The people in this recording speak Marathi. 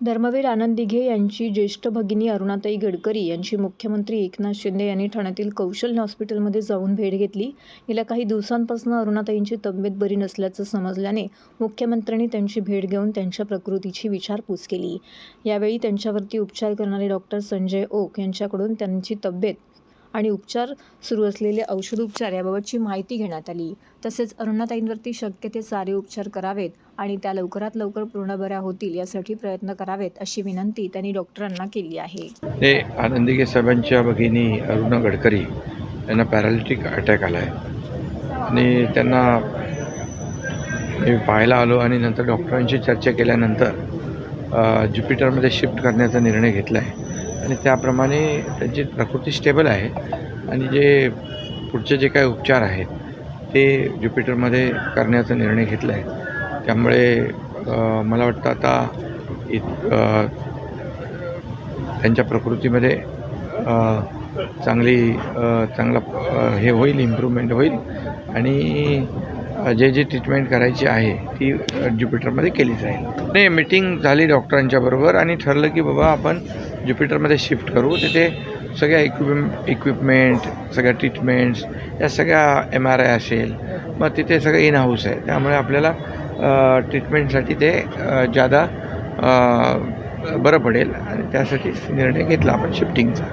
धर्मवीर आनंद दिघे यांची ज्येष्ठ भगिनी अरुणाताई गडकरी यांची मुख्यमंत्री एकनाथ शिंदे यांनी ठाण्यातील कौशल्य हॉस्पिटलमध्ये जाऊन भेट घेतली. गेल्या काही दिवसांपासून अरुणाताईंची तब्येत बरी नसल्याचं समजल्याने मुख्यमंत्र्यांनी त्यांची भेट घेऊन त्यांच्या प्रकृतीची विचारपूस केली. यावेळी त्यांच्यावरती उपचार करणारे डॉक्टर संजय ओक यांच्याकडून त्यांची तब्येत आणि उपचार सुरू असलेले औषधोपचार याबाबतची माहिती घेण्यात आली. तसेच अरुणाताईंवरती शक्य ते सारे उपचार करावेत आणि त्या लवकरात लवकर पूर्ण बऱ्या होतील यासाठी प्रयत्न करावेत अशी विनंती त्यांनी डॉक्टरांना केली आहे. ते आनंदीगे साहेबांच्या भगिनी अरुणा गडकरी यांना पॅरालिटिक अटॅक आला आहे आणि त्यांना मी पाहायला आलो आणि नंतर डॉक्टरांशी चर्चा केल्यानंतर ज्युपिटरमध्ये शिफ्ट करण्याचा निर्णय घेतला आहे आणि त्याप्रमाणे त्यांची प्रकृती स्टेबल आहे. आणि जे पुढचे जे काही उपचार आहेत ते ज्युपिटरमध्ये करण्याचा निर्णय घेतला आहे त्यामुळे मला वाटतं आता इत त्यांच्या प्रकृतीमध्ये चांगली चांगला हे होईल इम्प्रूव्हमेंट होईल आणि जे जे ट्रीटमेंट करायची आहे ती ज्युपिटरमध्ये केली जाईल. नाही मीटिंग झाली डॉक्टरांच्या बरोबर आणि ठरलं की बाबा आपण ज्युपिटरमध्ये शिफ्ट करू. तिथे सगळ्या इक्विप इक्विपमेंट सगळ्या ट्रीटमेंट्स या सगळ्या एम आर आय असेल मग तिथे सगळं इन हाऊस आहे. त्यामुळे आपल्याला ट्रीटमेंटसाठी ते ज्यादा जादा बरं पडेल. आणि त्यासाठी निर्णय घेतला आपण शिफ्टिंगचा